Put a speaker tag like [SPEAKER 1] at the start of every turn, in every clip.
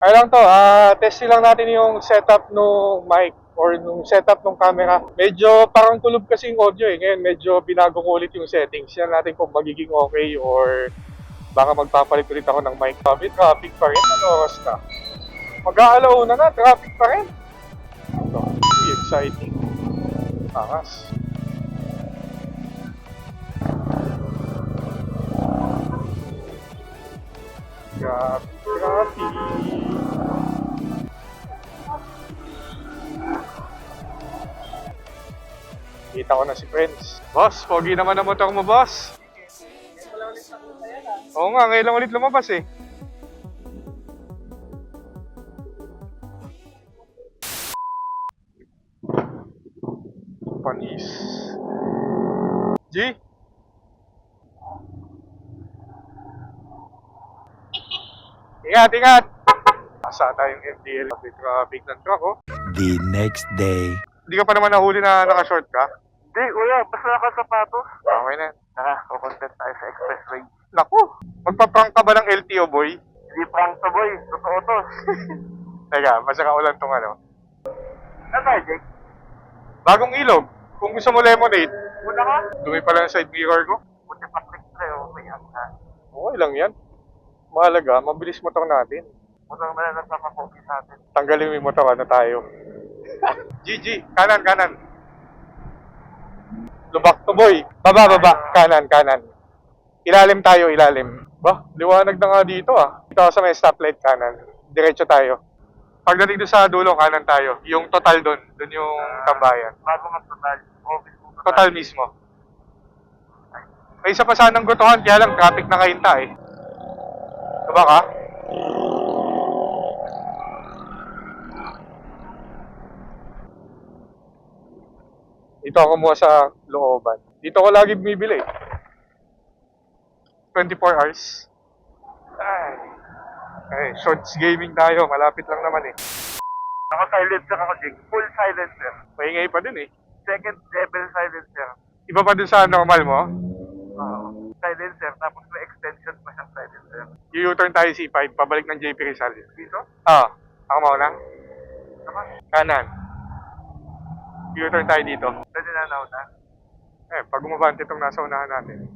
[SPEAKER 1] Ay lang to, ah, testing lang natin yung setup ng mic or yung setup ng camera. Medyo parang kulob kasi yung audio eh. Ngayon medyo binago ko ulit yung settings. Yan natin kung magiging okay or baka magpapalit ulit ako ng mic. Sabi, traffic pa rin. Ano oras na? Mag-aalaw na na, traffic pa rin. Ito, exciting. Angas. Grabe, grabe. Kita ko na si Prince. Boss, pogi naman ang motor mo, boss. Oo nga, ngayon lang ulit lumabas eh. Panis. G? Ingat, ingat! Asa tayong MDL. Traffic ng truck, oh.
[SPEAKER 2] The next day.
[SPEAKER 1] Hindi ka pa naman nahuli na naka-short ka?
[SPEAKER 3] Hindi, kuya, basta nakasapatos.
[SPEAKER 1] Okay na.
[SPEAKER 3] Tara, kukontent tayo sa expressway.
[SPEAKER 1] Naku, magpa-prank ka ba ng LTO, boy?
[SPEAKER 3] Hindi prank to, boy. Totoo to.
[SPEAKER 1] Teka, basta ka ulan tong ano.
[SPEAKER 3] Ano tayo, Jake?
[SPEAKER 1] Bagong ilog. Kung gusto mo lemonade,
[SPEAKER 3] Muna ka?
[SPEAKER 1] dumi pala yung side mirror ko.
[SPEAKER 3] Buti Patrick pre, oh. May ang na.
[SPEAKER 1] Okay lang yan. Mahalaga, mabilis motor natin.
[SPEAKER 3] Naman na nagpapapogi sa atin.
[SPEAKER 1] Tanggalin mo yung motor, ano tayo. GG, kanan, kanan. Lubak to boy. Baba, baba. Kanan, kanan. Ilalim tayo, ilalim. Bah, liwanag na nga dito ah. Dito sa may stoplight kanan. Diretso tayo. Pagdating doon sa dulo, kanan tayo. Yung total doon. Doon yung tambayan.
[SPEAKER 3] Bago mo total.
[SPEAKER 1] Total mismo. May isa pa sanang gutuhan, kaya lang traffic na kahinta eh. Diba ka? Dito ako kumuha sa looban. Dito ko lagi bumibili. 24 hours. Ay. Ay, shorts gaming tayo. Malapit lang naman eh.
[SPEAKER 3] Naka-silencer ako, Jake. Full silencer.
[SPEAKER 1] Maingay pa din eh.
[SPEAKER 3] Second level silencer.
[SPEAKER 1] Iba pa din sa normal mo.
[SPEAKER 3] Oo. Silencer, tapos may extension pa siyang silencer.
[SPEAKER 1] U-turn tayo C5, pabalik ng JP Rizal.
[SPEAKER 3] Dito?
[SPEAKER 1] Ah, ako mauna.
[SPEAKER 3] Naman.
[SPEAKER 1] Kanan. U-turn tayo dito.
[SPEAKER 3] Pwede na nauna.
[SPEAKER 1] Eh, pag umabante itong nasa unahan natin.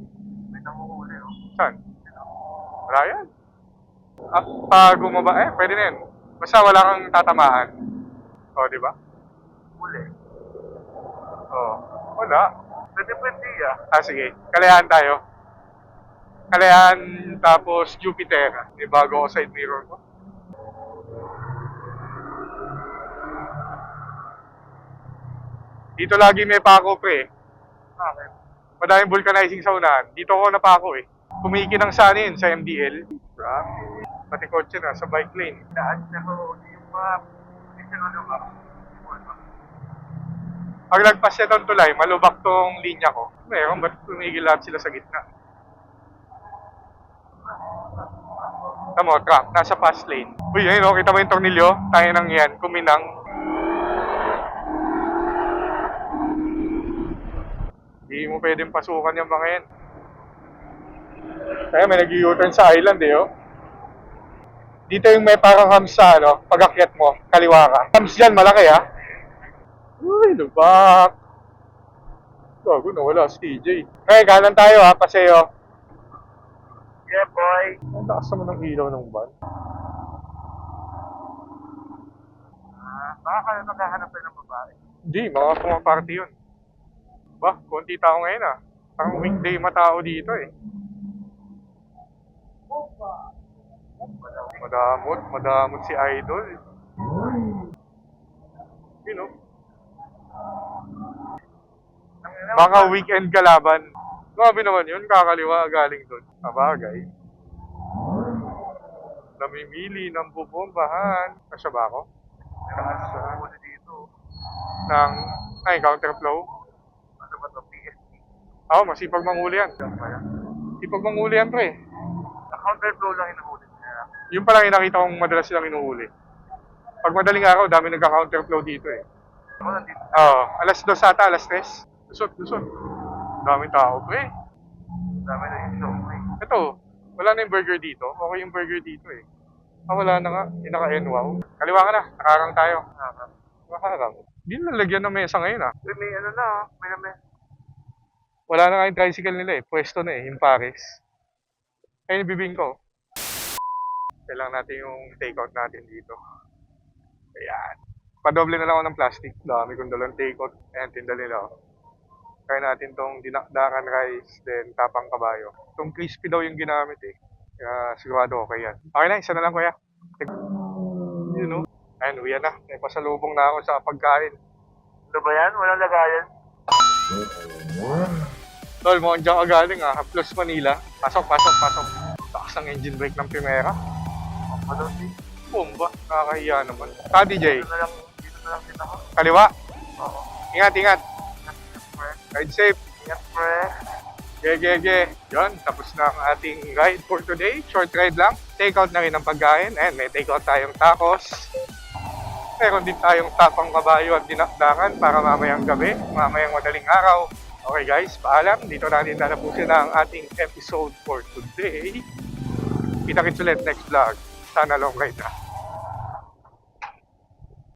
[SPEAKER 3] May nanguhuli, oh.
[SPEAKER 1] Saan? Wala yan. Ah, pag umaba, eh, pwede na yan. Basta wala kang tatamaan. O, di ba?
[SPEAKER 3] Huli.
[SPEAKER 1] O, wala.
[SPEAKER 3] Pwede pwede, ah.
[SPEAKER 1] Ah, sige. Kalayahan tayo. Kalayahan, tapos Jupiter. Di bago ako side mirror ko. Dito lagi may pako, pre.
[SPEAKER 3] Bakit?
[SPEAKER 1] Madaming vulcanizing sa unahan. Dito ako napako eh. Kumikinang sa ano yun, sa MDL. Grabe. Pati kotse na, sa bike lane.
[SPEAKER 3] Daan siya ko yung mga pisinolo ka.
[SPEAKER 1] Pag lagpas siya tong tulay, malubak tong linya ko. Meron, ba't tumigil lahat sila sa gitna? Tamo, truck, nasa fast lane. Uy, ayun oh, kita mo yung tornilyo? Tayo nang yan, kuminang. Hindi mo pwedeng pasukan yung mga yan. Kaya may nag-u-turn sa island eh, oh. Dito yung may parang hams sa ano, pag-akyat mo, kaliwa ka. Hams dyan, malaki ah. Uy, lubak. Gago, nawala si TJ. Okay, kanan tayo ha, paseo.
[SPEAKER 3] Yeah, boy.
[SPEAKER 1] Ang lakas naman ng ilaw ng van.
[SPEAKER 3] Ah, baka kayo naghahanap tayo ng babae.
[SPEAKER 1] Hindi, mga pumaparty yun. Ba, konti tao ngayon ah. Parang weekday matao dito eh. Madamot, madamot si Idol. You know, mga weekend kalaban. Grabe naman yun, kakaliwa galing doon. Sabagay. Namimili ng bubombahan. Kasya ba ako? Kasya. Ng, ay, counterflow.
[SPEAKER 3] Ano ba to? PSP.
[SPEAKER 1] Oo, masipag manghuli yan.
[SPEAKER 3] Diyan pa yan.
[SPEAKER 1] Sipag manghuli yan, pre.
[SPEAKER 3] Sa counterflow lang hinuhuli niya.
[SPEAKER 1] Yung pa lang yung nakita kong madalas silang inuhuli. Pag madaling araw, dami nagka-counterflow dito eh.
[SPEAKER 3] Ako nandito.
[SPEAKER 1] Oo, alas 2 ata, alas 3. Lusot, lusot. Daming tao, pre.
[SPEAKER 3] Dami na yung show. eh.
[SPEAKER 1] Ito, wala na yung burger dito. Okay yung burger dito eh. Ah, wala na nga. Hindi naka-N, wow. Kaliwa ka na. Nakarang tayo. Nakarang. Hindi na lagyan ng mesa ngayon ah.
[SPEAKER 3] May ano na, oh. may namin.
[SPEAKER 1] Wala na nga yung tricycle nila eh. Pwesto na eh, yung Paris. Ayun, bibing ko. Kailangan natin yung take-out natin dito. Ayan. Padoble na lang ako ng plastic. Dami kong dalang take-out. Ayan, tinda nila. oh. Kaya natin tong dinakdakan rice, then tapang kabayo. Itong crispy daw yung ginamit eh. Kaya sigurado okay yan. Okay na, isa na lang kuya. You know? Ayun, uwi na. May pasalubong na ako sa pagkain.
[SPEAKER 3] Ano ba yan? Walang lagayan.
[SPEAKER 1] Tol, mo dyan ka galing ah. Plus Manila. Pasok, pasok, pasok. Takas ng engine brake ng Primera.
[SPEAKER 3] Ano si?
[SPEAKER 1] Bomba. Nakakahiya naman. Ka, DJ.
[SPEAKER 3] Dito na lang, dito na lang din ako.
[SPEAKER 1] Kaliwa.
[SPEAKER 3] Oo.
[SPEAKER 1] Ingat, ingat. Ride safe.
[SPEAKER 3] Ingat, pre.
[SPEAKER 1] Ge, ge, ge. Yun, tapos na ang ating ride for today. Short ride lang. Take out na rin ang pagkain. And may take out tayong tacos. Meron din tayong tapang kabayo at dinakdakan para mamayang gabi, mamayang madaling araw. Okay guys, paalam. Dito natin tatapusin ang ating episode for today. Kita-kits ulit next vlog. Sana long ride na.